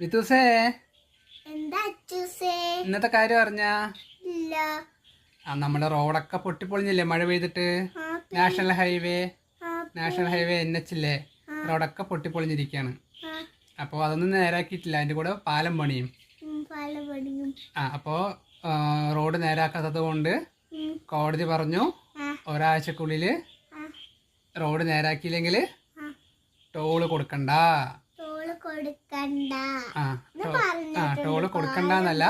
വിത്തൂസേ. എന്താ ഇന്നത്തെ കാര്യം അറിഞ്ഞാ? ഇല്ല. ആ നമ്മുടെ റോഡൊക്കെ പൊട്ടിപ്പൊളിഞ്ഞില്ലേ മഴ പെയ്തിട്ട്? National highway national highway N H ഇല്ലേ റോഡൊക്കെ പൊട്ടിപ്പൊളിഞ്ഞിരിക്കുകയാണ് ആ. അപ്പോൾ അതൊന്നും നേരാക്കിയിട്ടില്ല അതിന്റെ കൂടെ പാലം പണിയും. ആ അപ്പോ റോഡ് നേരാക്കാത്തത് കൊണ്ട് കോടതി പറഞ്ഞു ഒരാഴ്ചക്കുള്ളിൽ ഒരാഴ്ചക്കുള്ളിൽ റോഡ് നേരാക്കിയില്ലെങ്കിൽ ടോൾ കൊടുക്കണ്ട. കൊടുക്കണ്ട. ആ ടോൾ കൊടുക്കണ്ടെന്നല്ല.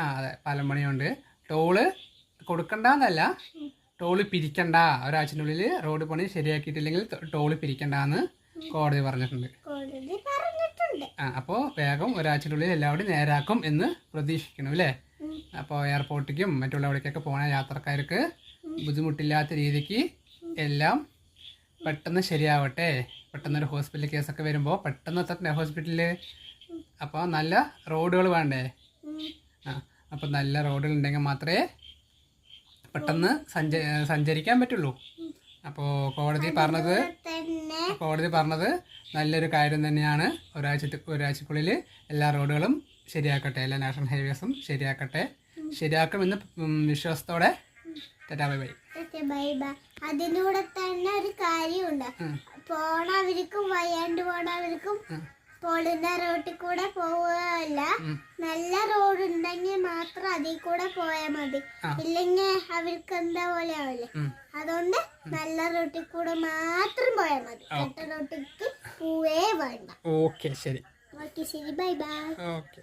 ആ അതെ പലമണിയുണ്ട്. ടോൾ കൊടുക്കണ്ടെന്നല്ല ടോൾ പിരിക്കണ്ട. ഒരാഴ്ചനുള്ളിൽ റോഡ് പണി ശരിയാക്കിയിട്ടില്ലെങ്കിൽ ടോൾ പിരിക്കണ്ടെന്ന് കോടതി പറഞ്ഞിട്ടുണ്ട്. ആ അപ്പോൾ വേഗം ഒരാഴ്ചനുള്ളിൽ എല്ലാവരും നേരാക്കും എന്ന് പ്രതീക്ഷിക്കണം അല്ലേ. അപ്പോൾ എയർപോർട്ടിലേക്കും മറ്റുള്ളവിടേക്കൊക്കെ പോണ യാത്രക്കാർക്ക് ബുദ്ധിമുട്ടില്ലാത്ത രീതിക്ക് എല്ലാം പെട്ടെന്ന് ശരിയാവട്ടെ. പെട്ടെന്നൊരു ഹോസ്പിറ്റൽ കേസൊക്കെ വരുമ്പോൾ പെട്ടെന്ന് എത്തട്ടെ ഹോസ്പിറ്റലിൽ അപ്പോൾ നല്ല റോഡുകൾ വേണ്ടേ? ആ അപ്പോൾ നല്ല റോഡുകൾ ഉണ്ടെങ്കിൽ മാത്രമേ പെട്ടെന്ന് സഞ്ച സഞ്ചരിക്കാൻ പറ്റുള്ളൂ. അപ്പോൾ കോടതി പറഞ്ഞത് കോടതി പറഞ്ഞത് നല്ലൊരു കാര്യം തന്നെയാണ്. ഒരാഴ്ച ഒരാഴ്ചക്കുള്ളിൽ എല്ലാ റോഡുകളും ശരിയാക്കട്ടെ എല്ലാ നാഷണൽ ഹൈവേസും ശരിയാക്കട്ടെ. ശരിയാക്കുമെന്ന് വിശ്വാസത്തോടെ. Tata bye bye. Bye bye. അതിലൂടെ തന്നെ ഒരു കാര്യമുണ്ട്. പോണവർക്കും വയ്യാണ്ട് പോണവർക്കും പൊളിന്ന റോട്ടിൽ കൂടെ പോവുകയല്ല നല്ല റോഡ് ഉണ്ടെങ്കിൽ മാത്രം അതിൽ കൂടെ പോയാൽ മതി. ഇല്ലെങ്കിൽ അവർക്ക് എന്താ പോലെ ആവില്ലേ. അതുകൊണ്ട് നല്ല റോട്ടിൽ കൂടെ മാത്രം പോയാൽ മതി. കട്ട റോട്ടിക്ക് പോവേ വേണ്ട. ഓക്കെ ശരി. ഓക്കെ ശരി. Bye bye. ഓക്കെ.